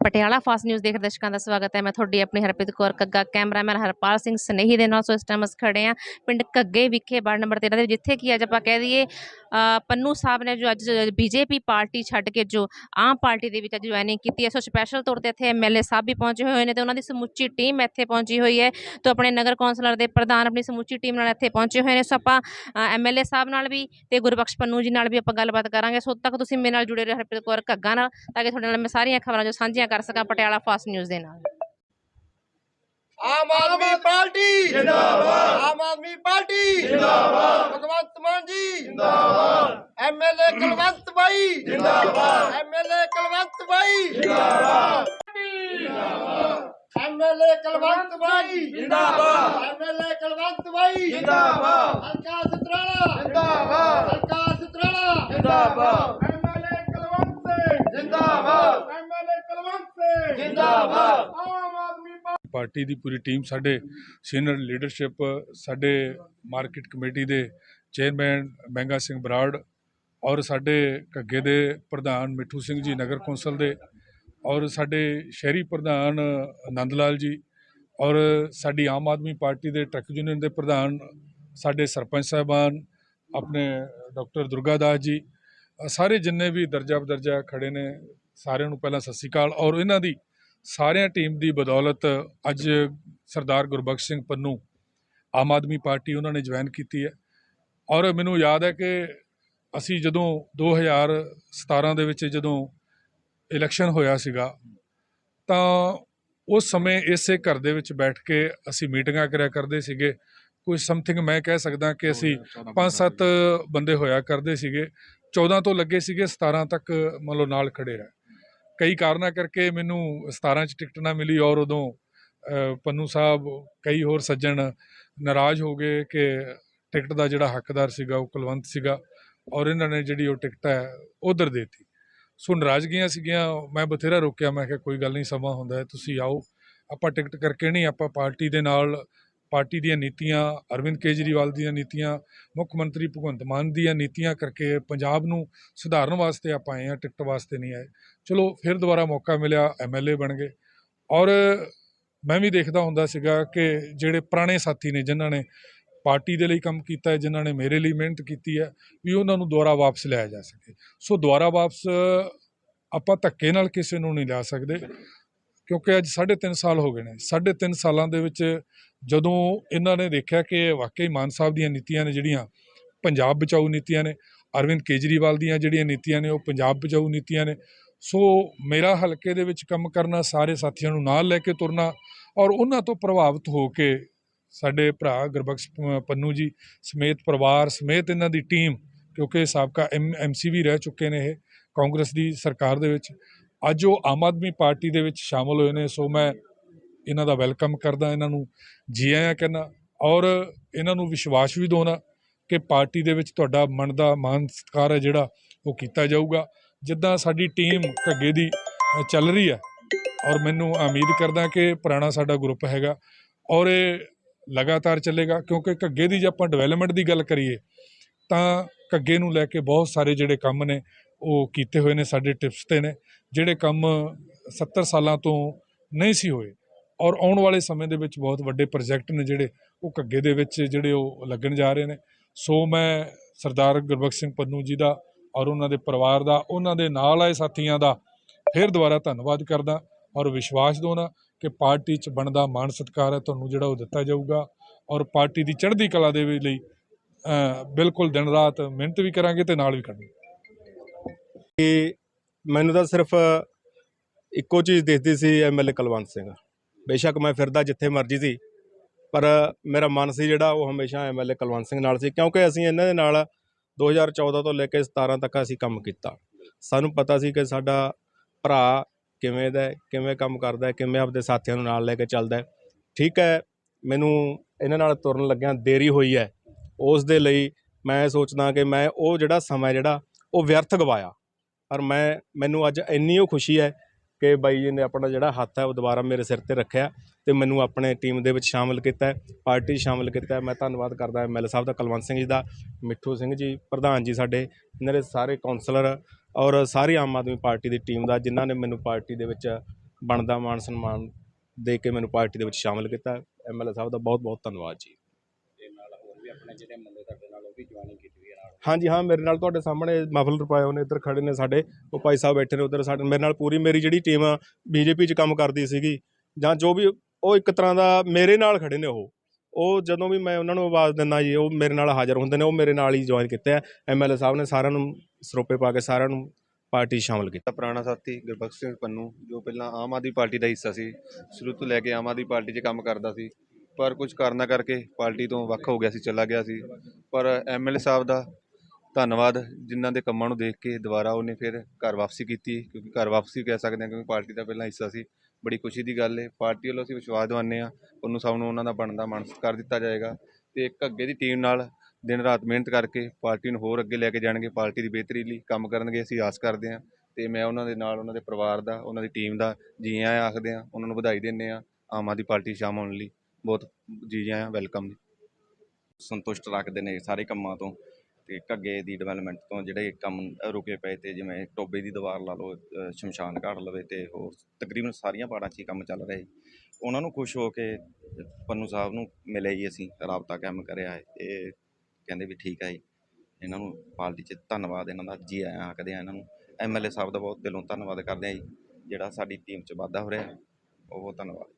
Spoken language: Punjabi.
ਪਟਿਆਲਾ ਫਾਸਟ ਨਿਊਜ਼ ਦੇਖ ਦਰਸ਼ਕਾਂ ਦਾ ਸਵਾਗਤ ਹੈ। ਮੈਂ ਤੁਹਾਡੀ ਆਪਣੀ ਹਰਪ੍ਰੀਤ ਕੌਰ ਕੱਗਾ ਕੈਮਰਾਮੈਨ ਹਰਪਾਲ ਸਿੰਘ ਸਨੇਹੀ ਦੇ ਨਾਲ ਸੋ ਇਸ ਟਾਈਮ ਅਸੀਂ ਖੜੇ ਆ ਪਿੰਡ ਕੱਗੇ ਵਿਖੇ ਵਾਰਡ ਨੰਬਰ 13 ਦੇ ਜਿੱਥੇ ਕਿ ਅੱਜ ਆਪਾਂ ਕਹਿ ਦਈਏ ਅ, ਪੰਨੂ ਸਾਹਿਬ ਨੇ ਜੋ ਅੱਜ ਬੀਜੇਪੀ ਪਾਰਟੀ ਛੱਡ ਕੇ ਜੋ ਆਮ ਪਾਰਟੀ ਦੇ ਵਿੱਚ ਅੱਜ ਜੁਆਇਨਿੰਗ ਕੀਤੀ ਹੈ। ਸੋ ਸਪੈਸ਼ਲ ਤੌਰ ਤੇ ਇੱਥੇ ਐਮਐਲਏ ਸਾਹਿਬ ਵੀ ਪਹੁੰਚੇ ਹੋਏ ਨੇ ਤੇ ਉਹਨਾਂ ਦੀ ਸਮੁੱਚੀ ਟੀਮ ਇੱਥੇ ਪਹੁੰਚੀ ਹੋਈ ਹੈ। ਤੇ ਆਪਣੇ ਨਗਰ ਕੌਂਸਲਰ ਦੇ ਪ੍ਰਧਾਨ ਆਪਣੀ ਸਮੁੱਚੀ ਟੀਮ ਨਾਲ ਇੱਥੇ ਪਹੁੰਚੇ ਹੋਏ ਨੇ। ਸੋ ਆਪਾਂ ਐਮਐਲਏ ਸਾਹਿਬ ਨਾਲ ਵੀ ਤੇ ਗੁਰਬਖਸ਼ ਪੰਨੂ ਜੀ ਨਾਲ ਵੀ ਆਪਾਂ ਗੱਲਬਾਤ ਕਰਾਂਗੇ। ਸੋ ਉਦੋਂ ਤੱਕ ਤੁਸੀਂ ਮੇਰੇ ਨਾਲ ਜੁੜੇ ਰਹੋ ਹਰਪ੍ਰੀਤ ਕੌਰ ਘੱਗਾ ਨਾਲ ਤਾਂ ਕਿ ਤੁਹਾਡੇ ਨਾਲ ਮੈਂ ਸਾਰੀਆਂ ਖਬਰਾਂ ਜੋ ਸਾਂਝੀਆਂ ਕਰ ਸਕਾਂ ਪਟਿਆਲਾ ਫਾਸਟ ਨਿਊਜ਼ ਦੇ ਨਾਲ। ਆਮ ਆਦਮੀ ਪਾਰਟੀ। ਜਿੰਦਾਬਾਦ। ਆਮ ਆਦਮੀ ਪਾਰਟੀ। ਜਿੰਦਾਬਾਦ। ਭਗਵੰਤ ਮਾਨ ਜੀ। ਜਿੰਦਾਬਾਦ। ਐਮਐਲਏ ਕੁਲਵੰਤ ਬਾਈ। ਜਿੰਦਾਬਾਦ। ਐਮਐਲਏ ਕੁਲਵੰਤ ਬਾਈ। ਜਿੰਦਾਬਾਦ। ਐਮਐਲਏ ਕੁਲਵੰਤ ਬਾਈ। ਜਿੰਦਾਬਾਦ। ਐਮਐਲਏ ਕੁਲਵੰਤ ਬਾਈ। ਜਿੰਦਾਬਾਦ। ਹਲਕਾ ਸਤਰਾਲਾ। ਜਿੰਦਾਬਾਦ। ਹਲਕਾ ਸਤਰਾਲਾ। ਜਿੰਦਾਬਾਦ। ਐਮਐਲਏ ਕੁਲਵੰਤ। ਜਿੰਦਾਬਾਦ। ਜਿੰਦਾਬਾਦ। ਆਮ ਆਦਮੀ ਪਾਰਟੀ ਦੀ ਪੂਰੀ ਟੀਮ ਸਾਡੇ ਸੀਨੀਅਰ ਲੀਡਰਸ਼ਿਪ ਸਾਡੇ ਮਾਰਕੀਟ ਕਮੇਟੀ ਦੇ ਚੇਅਰਮੈਨ ਮਹਿੰਗਾ ਸਿੰਘ ਬਰਾੜ ਔਰ ਸਾਡੇ ਘੱਗੇ ਦੇ ਪ੍ਰਧਾਨ ਮਿੱਠੂ ਸਿੰਘ ਜੀ ਨਗਰ ਕੌਂਸਲ ਦੇ ਔਰ ਸਾਡੇ ਸ਼ਹਿਰੀ ਪ੍ਰਧਾਨ ਆਨੰਦ ਲਾਲ ਜੀ ਔਰ ਸਾਡੀ ਆਮ ਆਦਮੀ ਪਾਰਟੀ ਦੇ ਟਰੱਕ ਯੂਨੀਅਨ ਦੇ ਪ੍ਰਧਾਨ ਸਾਡੇ ਸਰਪੰਚ ਸਾਹਿਬਾਨ ਆਪਣੇ ਡਾਕਟਰ ਦੁਰਗਾਦਾਸ ਜੀ ਸਾਰੇ ਜਿੰਨੇ ਵੀ ਦਰਜਾ ਬਦਰਜਾ ਖੜੇ ਨੇ ਸਾਰਿਆਂ ਨੂੰ ਪਹਿਲਾਂ ਸਤਿ ਸ਼੍ਰੀ ਅਕਾਲ। ਔਰ ਇਹਨਾਂ ਦੀ ਸਾਰਿਆਂ ਟੀਮ ਦੀ ਬਦੌਲਤ ਅੱਜ ਸਰਦਾਰ ਗੁਰਬਖਸ਼ ਸਿੰਘ ਪੰਨੂ ਆਮ ਆਦਮੀ ਪਾਰਟੀ ਉਹਨਾਂ ਨੇ ਜੁਆਇਨ ਕੀਤੀ ਹੈ। ਔਰ ਮੈਨੂੰ ਯਾਦ ਹੈ ਕਿ ਅਸੀਂ ਜਦੋਂ 2017 ਦੇ ਵਿੱਚ ਜਦੋਂ ਇਲੈਕਸ਼ਨ ਹੋਇਆ ਸੀਗਾ ਤਾਂ ਉਸ ਸਮੇਂ ਇਸੇ ਘਰ ਦੇ ਵਿੱਚ ਬੈਠ ਕੇ ਅਸੀਂ ਮੀਟਿੰਗਾਂ ਕਰਿਆ ਕਰਦੇ ਸੀਗੇ। ਕੋਈ ਸਮਥਿੰਗ ਮੈਂ ਕਹਿ ਸਕਦਾ ਕਿ ਅਸੀਂ ਪੰਜ ਸੱਤ ਬੰਦੇ ਹੋਇਆ ਕਰਦੇ ਸੀਗੇ। 14 ਤੋਂ ਲੱਗੇ ਸੀਗੇ 17 ਤੱਕ ਮੰਨ ਲਓ ਨਾਲ ਖੜੇ ਰਹੇ। ਕਈ ਕਾਰਨਾਂ ਕਰਕੇ ਮੈਨੂੰ 17 ਚ ਟਿਕਟ ਨਾ ਮਿਲੀ ਔਰ ਉਦੋਂ ਅ, ਪੰਨੂ ਸਾਹਿਬ ਕਈ ਹੋਰ ਸੱਜਣ ਨਾਰਾਜ਼ ਹੋ ਗਏ ਕਿ ਟਿਕਟ ਦਾ ਜਿਹੜਾ ਹੱਕਦਾਰ ਸੀਗਾ ਉਹ ਕੁਲਵੰਤ ਸੀਗਾ ਔਰ ਇਹਨਾਂ ਨੇ ਜਿਹੜੀ ਉਹ ਟਿਕਟ ਹੈ ਉਧਰ ਦੇਤੀ। ਸੋ ਨਾਰਾਜ਼ਗੀਆਂ ਸੀਗੀਆਂ ਮੈਂ ਬਥੇਰਾ ਰੋਕਿਆ ਮੈਂ ਕਿਹਾ ਕੋਈ ਗੱਲ ਨਹੀਂ ਸਮਾਂ ਹੁੰਦਾ ਤੁਸੀਂ ਆਓ। ਆਪਾਂ ਟਿਕਟ ਕਰਕੇ ਨਹੀਂ ਆਪਾਂ ਪਾਰਟੀ ਦੇ ਨਾਲ ਪਾਰਟੀ ਦੀਆਂ ਨੀਤੀਆਂ, ਅਰਵਿੰਦ ਕੇਜਰੀਵਾਲ ਦੀਆਂ ਨੀਤੀਆਂ, ਮੁੱਖ ਮੰਤਰੀ ਭਗਵੰਤ ਮਾਨ ਦੀਆਂ ਨੀਤੀਆਂ ਕਰਕੇ ਪੰਜਾਬ ਨੂੰ ਸੁਧਾਰਨ ਵਾਸਤੇ ਆਪਾਂ ਆਏ ਹਾਂ, ਟਿਕਟ ਵਾਸਤੇ ਨਹੀਂ ਆਏ। ਚਲੋ, ਫਿਰ ਦੁਬਾਰਾ ਮੌਕਾ ਮਿਲਿਆ ਐਮਐਲਏ ਬਣ ਗਏ। ਔਰ ਮੈਂ ਵੀ ਦੇਖਦਾ ਹੁੰਦਾ ਸੀਗਾ ਕਿ ਜਿਹੜੇ ਪੁਰਾਣੇ ਸਾਥੀ ਨੇ, ਜਿਨ੍ਹਾਂ ਨੇ ਪਾਰਟੀ ਦੇ ਲਈ ਕੰਮ ਕੀਤਾ ਹੈ, ਜਿਨ੍ਹਾਂ ਨੇ ਮੇਰੇ ਲਈ ਮਿਹਨਤ ਕੀਤੀ ਹੈ, ਵੀ ਉਹਨਾਂ ਨੂੰ ਦੁਬਾਰਾ ਵਾਪਸ ਲਿਆ ਜਾ ਸਕੇ। ਸੋ ਦੁਬਾਰਾ ਵਾਪਸ ਆਪਾਂ ਧੱਕੇ ਨਾਲ ਕਿਸੇ ਨੂੰ ਨਹੀਂ ਲਿਆ ਸਕਦੇ, ਕਿਉਂਕਿ ਅੱਜ 3.5 ਸਾਲ ਹੋ ਗਏ ਨੇ। 3.5 ਸਾਲਾਂ ਦੇ ਵਿੱਚ ਜਦੋਂ ਇਹਨਾਂ ਨੇ ਦੇਖਿਆ ਕਿ ਵਾਕਈ ਮਾਨ ਸਾਹਿਬ ਦੀਆਂ ਨੀਤੀਆਂ ਨੇ ਜਿਹੜੀਆਂ ਪੰਜਾਬ ਬਚਾਊ ਨੀਤੀਆਂ ਨੇ, ਅਰਵਿੰਦ ਕੇਜਰੀਵਾਲ ਦੀਆਂ ਜਿਹੜੀਆਂ ਨੀਤੀਆਂ ਨੇ, ਉਹ ਪੰਜਾਬ ਬਚਾਊ ਨੀਤੀਆਂ ਨੇ। ਸੋ ਮੇਰਾ ਹਲਕੇ ਦੇ ਵਿੱਚ ਕੰਮ ਕਰਨਾ, ਸਾਰੇ ਸਾਥੀਆਂ ਨੂੰ ਨਾਲ ਲੈ ਕੇ ਤੁਰਨਾ ਔਰ ਉਹਨਾਂ ਤੋਂ ਪ੍ਰਭਾਵਿਤ ਹੋ ਕੇ ਸਾਡੇ ਭਰਾ ਗੁਰਬਖਸ਼ ਪ- ਪੰਨੂ ਜੀ ਸਮੇਤ ਪਰਿਵਾਰ ਸਮੇਤ ਇਹਨਾਂ ਦੀ ਟੀਮ, ਕਿਉਂਕਿ ਸਾਬਕਾ ਐਮਸੀ ਵੀ ਰਹਿ ਚੁੱਕੇ ਨੇ ਇਹ ਕਾਂਗਰਸ ਦੀ ਸਰਕਾਰ ਦੇ ਵਿੱਚ, ਅੱਜ ਉਹ ਆਮ ਆਦਮੀ ਪਾਰਟੀ ਦੇ ਵਿੱਚ ਸ਼ਾਮਲ ਹੋਏ ਨੇ। ਸੋ ਮੈਂ ਇਹਨਾਂ ਦਾ ਵੈਲਕਮ ਕਰਦਾ, ਇਹਨਾਂ ਨੂੰ ਜੀ ਆਇਆਂ ਕਹਿੰਦਾ ਔਰ ਇਹਨਾਂ ਨੂੰ ਵਿਸ਼ਵਾਸ ਵੀ ਦਿਵਾਉਣਾ ਕਿ ਪਾਰਟੀ ਦੇ ਵਿੱਚ ਤੁਹਾਡਾ ਮਨ ਦਾ ਮਾਨ ਸਤਿਕਾਰ ਹੈ ਜਿਹੜਾ ਉਹ ਕੀਤਾ ਜਾਊਗਾ। ਜਿੱਦਾਂ ਸਾਡੀ ਟੀਮ ਘੱਗੇ ਦੀ ਚੱਲ ਰਹੀ ਹੈ ਔਰ ਮੈਨੂੰ ਉਮੀਦ ਕਰਦਾ ਕਿ ਪੁਰਾਣਾ ਸਾਡਾ ਗਰੁੱਪ ਹੈਗਾ ਔਰ ਇਹ ਲਗਾਤਾਰ ਚੱਲੇਗਾ ਕਿਉਂਕਿ ਘੱਗੇ ਦੀ ਜੇ ਆਪਾਂ ਡਿਵੈਲਪਮੈਂਟ ਦੀ ਗੱਲ ਕਰੀਏ ਤਾਂ ਘੱਗੇ ਨੂੰ ਲੈ ਕੇ ਬਹੁਤ ਸਾਰੇ ਜਿਹੜੇ ਕੰਮ ਨੇ ਉਹ ਕੀਤੇ ਹੋਏ ਨੇ, ਸਾਡੇ ਟਿਪਸ ਤੇ ਨੇ, ਜਿਹੜੇ ਕੰਮ 70 ਸਾਲਾਂ ਤੋਂ ਨਹੀਂ ਸੀ ਹੋਏ। ਔਰ ਆਉਣ ਵਾਲੇ ਸਮੇਂ ਦੇ ਵਿੱਚ ਬਹੁਤ ਵੱਡੇ ਪ੍ਰੋਜੈਕਟ ਨੇ ਜਿਹੜੇ ਉਹ ਘੱਗੇ ਦੇ ਵਿੱਚ ਜਿਹੜੇ ਉਹ ਲੱਗਣ ਜਾ ਰਹੇ ਨੇ। ਸੋ ਮੈਂ ਸਰਦਾਰ ਗੁਰਬਖਸ਼ ਸਿੰਘ ਪੰਨੂ ਜੀ ਦਾ ਔਰ ਉਹਨਾਂ ਦੇ ਪਰਿਵਾਰ ਦਾ, ਉਹਨਾਂ ਦੇ ਨਾਲ ਆਏ ਸਾਥੀਆਂ ਦਾ ਫਿਰ ਦੁਬਾਰਾ ਧੰਨਵਾਦ ਕਰਦਾ ਔਰ ਵਿਸ਼ਵਾਸ ਦਿਵਾਉਣਾ ਕਿ ਪਾਰਟੀ 'ਚ ਬਣਦਾ ਮਾਣ ਸਤਿਕਾਰ ਹੈ, ਤੁਹਾਨੂੰ ਜਿਹੜਾ ਉਹ ਦਿੱਤਾ ਜਾਊਗਾ ਔਰ ਪਾਰਟੀ ਦੀ ਚੜ੍ਹਦੀ ਕਲਾ ਦੇ ਲਈ ਬਿਲਕੁਲ ਦਿਨ ਰਾਤ ਮਿਹਨਤ ਵੀ ਕਰਾਂਗੇ ਤੇ ਨਾਲ ਵੀ ਕਰਾਂਗੇ ਮੈਨੂੰ ਤਾਂ ਸਿਰਫ ਇੱਕੋ ਚੀਜ਼ ਦਿਖਦੀ ਸੀ ਐਮਐਲਏ ਕੁਲਵੰਤ ਸਿੰਘ। ਬੇਸ਼ੱਕ ਮੈਂ ਫਿਰਦਾ ਜਿੱਥੇ ਮਰਜ਼ੀ ਸੀ, ਪਰ ਮੇਰਾ ਮਨ ਸੀ ਜਿਹੜਾ ਉਹ ਹਮੇਸ਼ਾ ਐਮਐਲਏ ਕੁਲਵੰਤ ਸਿੰਘ ਨਾਲ ਸੀ, ਕਿਉਂਕਿ ਅਸੀਂ ਇਹਨਾਂ ਦੇ ਨਾਲ 2014 ਤੋਂ ਲੈ ਕੇ 17 ਤੱਕ ਅਸੀਂ ਕੰਮ ਕੀਤਾ। ਸਾਨੂੰ ਪਤਾ ਸੀ ਕਿ ਸਾਡਾ ਭਰਾ ਕਿਵੇਂ ਦਾ ਕਿਵੇਂ ਕੰਮ ਕਰਦਾ ਕਿਵੇਂ ਆਪਦੇ ਸਾਥੀਆਂ ਨੂੰ ਨਾਲ ਲੈ ਕੇ ਚੱਲਦਾ ਠੀਕ ਹੈ, ਮੈਨੂੰ ਇਹਨਾਂ ਨਾਲ ਤੁਰਨ ਲੱਗਿਆਂ ਦੇਰੀ ਹੋਈ ਹੈ। ਉਸ ਦੇ ਲਈ ਮੈਂ ਸੋਚਦਾ ਕਿ ਮੈਂ ਉਹ ਜਿਹੜਾ ਸਮਾਂ ਜਿਹੜਾ ਉਹ ਵਿਅਰਥ ਗਵਾਇਆ। ਪਰ ਮੈਂ, ਮੈਨੂੰ ਅੱਜ ਇੰਨੀ ਉਹ ਖੁਸ਼ੀ ਹੈ ਕਿ ਬਾਈ ਜੀ ਨੇ ਆਪਣਾ ਜਿਹੜਾ ਹੱਥ ਹੈ ਉਹ ਦੁਬਾਰਾ ਮੇਰੇ ਸਿਰ ਤੇ ਰੱਖਿਆ ਤੇ ਮੈਨੂੰ ਆਪਣੇ ਟੀਮ ਦੇ ਵਿੱਚ ਸ਼ਾਮਲ ਕੀਤਾ ਪਾਰਟੀ 'ਚ ਸ਼ਾਮਲ ਕੀਤਾ ਮੈਂ ਧੰਨਵਾਦ ਕਰਦਾ ਐਮਐਲਏ ਸਾਹਿਬ ਦਾ, ਕੁਲਵੰਤ ਸਿੰਘ ਜੀ ਦਾ, ਮਿੱਠੂ ਸਿੰਘ ਜੀ, ਪ੍ਰਧਾਨ ਜੀ ਸਾਡੇ, ਇਹਨਾਂ ਦੇ ਸਾਰੇ ਕਾਉਂਸਲਰ ਔਰ ਸਾਰੀ ਆਮ ਆਦਮੀ ਪਾਰਟੀ ਦੀ ਟੀਮ ਦਾ, ਜਿਨ੍ਹਾਂ ਨੇ ਮੈਨੂੰ ਪਾਰਟੀ ਦੇ ਵਿੱਚ ਬਣਦਾ ਮਾਣ ਸਨਮਾਨ ਦੇ ਕੇ ਮੈਨੂੰ ਪਾਰਟੀ ਦੇ ਵਿੱਚ ਸ਼ਾਮਲ ਕੀਤਾ ਐਮਐਲਏ ਸਾਹਿਬ ਦਾ ਬਹੁਤ ਬਹੁਤ ਧੰਨਵਾਦ ਜੀ। ਹਾਂਜੀ ਹਾਂ ਮੇਰੇ ਨਾਲ ਤੁਹਾਡੇ ਸਾਹਮਣੇ ਮਫਲਰ ਪਾਏ ਹੋਏ ਨੇ ਇੱਧਰ ਖੜੇ ਨੇ ਸਾਡੇ ਉਹ ਭਾਈ ਸਾਹਿਬ ਬੈਠੇ ਨੇ ਉੱਧਰ ਸਾਡੇ ਮੇਰੇ ਨਾਲ ਪੂਰੀ ਮੇਰੀ ਜਿਹੜੀ ਟੀਮ ਆ ਬੀਜੇਪੀ 'ਚ ਕੰਮ ਕਰਦੀ ਸੀਗੀ ਜਾਂ ਜੋ ਵੀ ਉਹ ਇੱਕ ਤਰ੍ਹਾਂ ਦਾ ਮੇਰੇ ਨਾਲ ਖੜੇ ਨੇ ਉਹ ਉਹ ਜਦੋਂ ਵੀ ਮੈਂ ਉਹਨਾਂ ਨੂੰ ਆਵਾਜ਼ ਦਿੰਦਾ ਜੀ ਉਹ ਮੇਰੇ ਨਾਲ ਹਾਜ਼ਰ ਹੁੰਦੇ ਨੇ ਉਹ ਮੇਰੇ ਨਾਲ ਹੀ ਜੁਆਇਨ ਕੀਤਾ ਐਮਐਲਏ ਸਾਹਿਬ ਨੇ ਸਾਰਿਆਂ ਨੂੰ ਸਰੋਪੇ ਪਾ ਕੇ ਸਾਰਿਆਂ ਨੂੰ ਪਾਰਟੀ 'ਚ ਸ਼ਾਮਲ ਕੀਤਾ। ਪੁਰਾਣਾ ਸਾਥੀ ਗੁਰਬਖਸ਼ ਸਿੰਘ ਪੰਨੂ ਜੋ ਪਹਿਲਾਂ ਆਮ ਆਦਮੀ ਪਾਰਟੀ ਦਾ ਹਿੱਸਾ ਸੀ ਸ਼ੁਰੂ ਤੋਂ ਲੈ ਕੇ ਆਮ ਆਦਮੀ ਪਾਰਟੀ 'ਚ ਕੰਮ ਕਰਦਾ ਸੀ ਪਰ ਕੁਝ ਕਾਰਨਾਂ ਕਰਕੇ ਪਾਰਟੀ ਤੋਂ ਵੱਖ ਹੋ ਗਿਆ ਸੀ, ਚਲਾ ਗਿਆ ਸੀ। ਪਰ ਐਮਐਲਏ ਸਾਹਿਬ ਦਾ ਧੰਨਵਾਦ, ਜਿਨ੍ਹਾਂ ਦੇ ਕੰਮਾਂ ਨੂੰ ਦੇਖ ਕੇ ਦੁਬਾਰਾ ਉਹਨੇ ਫਿਰ ਘਰ ਵਾਪਸੀ ਕੀਤੀ, ਕਿਉਂਕਿ ਘਰ ਵਾਪਸੀ ਕਹਿ ਸਕਦੇ ਹਾਂ ਕਿਉਂਕਿ ਪਾਰਟੀ ਦਾ ਪਹਿਲਾਂ ਹਿੱਸਾ ਸੀ। ਬੜੀ ਖੁਸ਼ੀ ਦੀ ਗੱਲ ਹੈ ਪਾਰਟੀ ਵੱਲੋਂ ਅਸੀਂ ਵਿਸ਼ਵਾਸ ਦਿਵਾਉਂਦੇ ਹਾਂ, ਉਹਨੂੰ ਸਭ ਨੂੰ ਉਹਨਾਂ ਦਾ ਬਣਦਾ ਮਾਣ ਸਤਿਕਾਰ ਦਿੱਤਾ ਜਾਏਗਾ ਤੇ ਇੱਕ ਅੱਗੇ ਦੀ ਟੀਮ ਨਾਲ ਦਿਨ ਰਾਤ ਮਿਹਨਤ ਕਰਕੇ ਪਾਰਟੀ ਨੂੰ ਹੋਰ ਅੱਗੇ ਲੈ ਕੇ ਜਾਣਗੇ, ਪਾਰਟੀ ਦੀ ਬਿਹਤਰੀ ਲਈ ਕੰਮ ਕਰਨਗੇ, ਅਸੀਂ ਆਸ ਕਰਦੇ ਹਾਂ। ਤੇ ਮੈਂ ਉਹਨਾਂ ਦੇ ਨਾਲ, ਉਹਨਾਂ ਦੇ ਪਰਿਵਾਰ ਦਾ, ਉਹਨਾਂ ਦੀ ਟੀਮ ਦਾ ਜੀ ਆਇਆਂ ਆਖਦੇ ਹਾਂ, ਉਹਨਾਂ ਨੂੰ ਵਧਾਈ ਦਿੰਦੇ ਹਾਂ, ਆਮ ਆਦਮੀ ਪਾਰਟੀ 'ਚ ਸ਼ਾਮਲ ਹੋਣ ਲਈ। ਬਹੁਤ ਜੀ ਆਇਆਂ ਵੈਲਕਮ ਸੰਤੁਸ਼ਟ ਰੱਖਦੇ ਨੇ ਸਾਰੇ ਕੰਮਾਂ ਤੋਂ ਤੇ ਘੱਗੇ ਦੀ ਡਿਵੈਲਪਮੈਂਟ ਤੋਂ ਜਿਹੜੇ ਕੰਮ ਰੁਕੇ ਪਏ ਤੇ ਜਿਵੇਂ ਟੋਬੇ ਦੀ ਦੀਵਾਰ ਲਾ ਲਓ ਅ, ਸ਼ਮਸ਼ਾਨ ਘਾਟ ਲਵੇ ਤੇ ਹੋਰ ਤਕਰੀਬਨ ਸਾਰੀਆਂ ਪਾੜਾਂ 'ਚ ਹੀ ਕੰਮ ਚੱਲ ਰਹੇ ਉਹਨਾਂ ਨੂੰ ਖੁਸ਼ ਹੋ ਕੇ ਪੰਨੂ ਸਾਹਿਬ ਨੂੰ ਮਿਲੇ ਜੀ ਅਸੀਂ ਰਾਬਤਾ ਕਾਇਮ ਕਰਿਆ ਹੈ। ਇਹ ਕਹਿੰਦੇ ਵੀ ਠੀਕ ਹੈ ਜੀ। ਇਹਨਾਂ ਨੂੰ ਪਾਰਟੀ 'ਚ ਧੰਨਵਾਦ ਇਹਨਾਂ ਦਾ ਜੀ ਆਇਆਂ ਆਖਦੇ ਆ ਇਹਨਾਂ ਨੂੰ। ਐਮਐਲਏ ਸਾਹਿਬ ਦਾ ਬਹੁਤ ਦਿਲੋਂ ਧੰਨਵਾਦ ਕਰਦੇ ਆ ਜੀ। ਜਿਹੜਾ ਸਾਡੀ ਟੀਮ 'ਚ ਵਾਧਾ ਹੋ ਰਿਹਾ ਹੈ। ਬਹੁਤ ਬਹੁਤ ਧੰਨਵਾਦ।